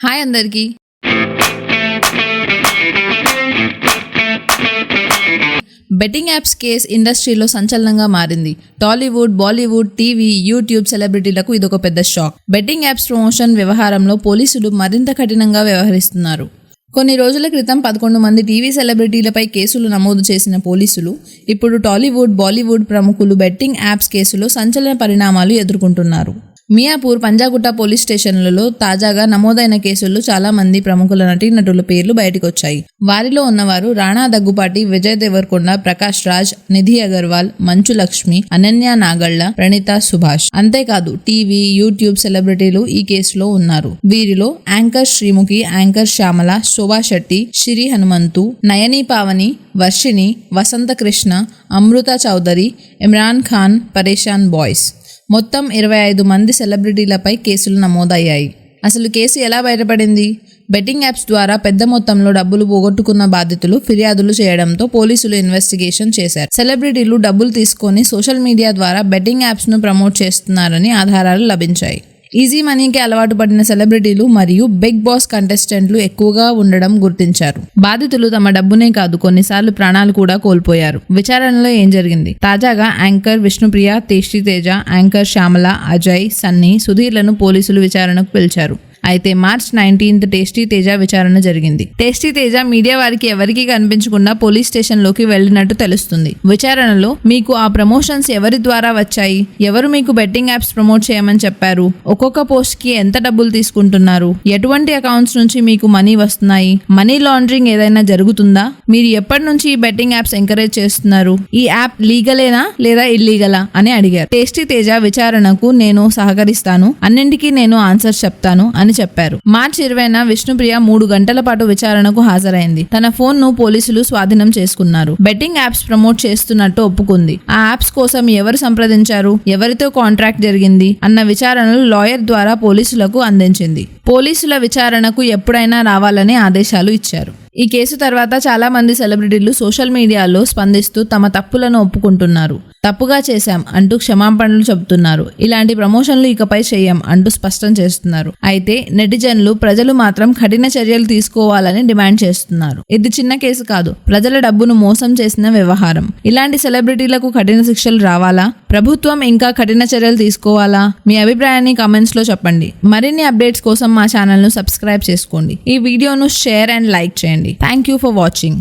Hi అందరికీ. Betting apps case ఇండస్ట్రీలో సంచలనంగా మారింది. టాలీవుడ్ బాలీవుడ్ టీవీ యూట్యూబ్ సెలబ్రిటీలకు ఇదొక పెద్ద షాక్ బెట్టింగ్ యాప్స్ ప్రమోషన్ వ్యవహారంలో పోలీసులు మరింత కఠినంగా వ్యవహరిస్తున్నారు. కొన్ని రోజుల క్రితం పదకొండు మంది టీవీ సెలబ్రిటీలపై కేసులు నమోదు చేసిన పోలీసులు ఇప్పుడు టాలీవుడ్ బాలీవుడ్ ప్రముఖులు బెట్టింగ్ యాప్స్ కేసులో సంచలన పరిణామాలు ఎదుర్కొంటున్నారు. మియాపూర్ పంజాగుట్ట పోలీస్ స్టేషన్లలో తాజాగా నమోదైన కేసుల్లో చాలా మంది ప్రముఖుల నటీనటుల పేర్లు బయటకొచ్చాయి. వారిలో ఉన్నవారు రాణా దగ్గుపాటి విజయ్ దేవరకొండ ప్రకాష్ రాజ్ నిధి అగర్వాల్ మంచు లక్ష్మి అనన్య నాగళ్ళ ప్రణీత సుభాష్. అంతేకాదు టీవీ యూట్యూబ్ సెలబ్రిటీలు ఈ కేసులో ఉన్నారు. వీరిలో anchor Sreemukhi anchor Shyamala Shobha Shetty Sri Hanumanthu Nayani Pavani Varshini Vasantha Krishna Amrutha Chowdary Imran Khan Pareshan boys. మొత్తం ఇరవై ఐదు మంది సెలబ్రిటీలపై కేసులు నమోదయ్యాయి. అసలు కేసు ఎలా బయటపడింది? బెట్టింగ్ యాప్స్ ద్వారా పెద్ద మొత్తంలో డబ్బులు పోగొట్టుకున్న బాధితులు ఫిర్యాదులు చేయడంతో పోలీసులు ఇన్వెస్టిగేషన్ చేశారు. సెలబ్రిటీలు డబ్బులు తీసుకొని సోషల్ మీడియా ద్వారా బెట్టింగ్ యాప్స్ను ప్రమోట్ చేస్తున్నారని ఆధారాలు లభించాయి. ఈజీ మనీకి అలవాటు పడిన సెలబ్రిటీలు మరియు బిగ్ బాస్ కంటెస్టెంట్లు ఎక్కువగా ఉండడం గుర్తించారు. బాధితులు తమ డబ్బునే కాదు కొన్నిసార్లు ప్రాణాలు కూడా కోల్పోయారు. విచారణలో ఏం జరిగింది? తాజాగా యాంకర్ విష్ణుప్రియ తేష్టి తేజ యాంకర్ శ్యామల అజయ్ సన్నీ సుధీర్లను పోలీసులు విచారణకు పిలిచారు. అయితే మార్చ్ నైన్టీన్త్ టేస్టీ తేజ విచారణ జరిగింది. టేస్టీ తేజ మీడియా వారికి ఎవరికీ కనిపించకుండా పోలీస్ స్టేషన్లోకి వెళ్ళినట్టు తెలుస్తుంది. విచారణలో మీకు ఆ ప్రమోషన్స్ ఎవరి ద్వారా వచ్చాయి? ఎవరు మీకు బెట్టింగ్ యాప్స్ ప్రమోట్ చేయమని చెప్పారు? ఒక్కొక్క పోస్ట్కి ఎంత డబ్బులు తీసుకుంటున్నారు? ఎటువంటి అకౌంట్స్ నుంచి మీకు మనీ వస్తున్నాయి? మనీ లాండరింగ్ ఏదైనా జరుగుతుందా? మీరు ఎప్పటి నుంచి ఈ బెట్టింగ్ యాప్స్ ఎంకరేజ్ చేస్తున్నారు? ఈ యాప్ లీగలేనా లేదా ఇల్లీగలా? అని అడిగారు. టేస్టీ తేజ విచారణకు నేను సహకరిస్తాను. అన్నింటికీ నేను ఆన్సర్ చెప్తాను అని చెప్పారు. మార్చి ఇరవైన విష్ణుప్రియ మూడు గంటల పాటు విచారణకు హాజరైంది. తన ఫోన్ను పోలీసులు స్వాధీనం చేసుకున్నారు. బెట్టింగ్ యాప్స్ ప్రమోట్ చేస్తున్నట్టు ఒప్పుకుంది. ఆ యాప్స్ కోసం ఎవరు సంప్రదించారు? ఎవరితో కాంట్రాక్ట్ జరిగింది? అన్న విచారణలు లాయర్ ద్వారా పోలీసులకు అందించింది. పోలీసుల విచారణకు ఎప్పుడైనా రావాలని ఆదేశాలు ఇచ్చారు. ఈ కేసు తర్వాత చాలా మంది సెలబ్రిటీలు సోషల్ మీడియాలో స్పందిస్తూ తమ తప్పులను ఒప్పుకుంటున్నారు. తప్పుగా చేశాం అంటూ క్షమాపణలు చెబుతున్నారు. ఇలాంటి ప్రమోషన్లు ఇకపై చేయం అంటూ స్పష్టం చేస్తున్నారు. అయితే నెటిజన్లు ప్రజలు మాత్రం కఠిన చర్యలు తీసుకోవాలని డిమాండ్ చేస్తున్నారు. ఇది చిన్న కేసు కాదు ప్రజల డబ్బును మోసం చేసిన వ్యవహారం. ఇలాంటి సెలబ్రిటీలకు కఠిన శిక్షలు రావాలా? ప్రభుత్వం ఇంకా కఠిన చర్యలు తీసుకోవాలా? మీ అభిప్రాయాన్ని కామెంట్స్లో చెప్పండి. మరిన్ని అప్డేట్స్ కోసం మా ఛానల్ను సబ్స్క్రైబ్ చేసుకోండి. ఈ వీడియోను షేర్ అండ్ లైక్ చేయండి. Thank you for watching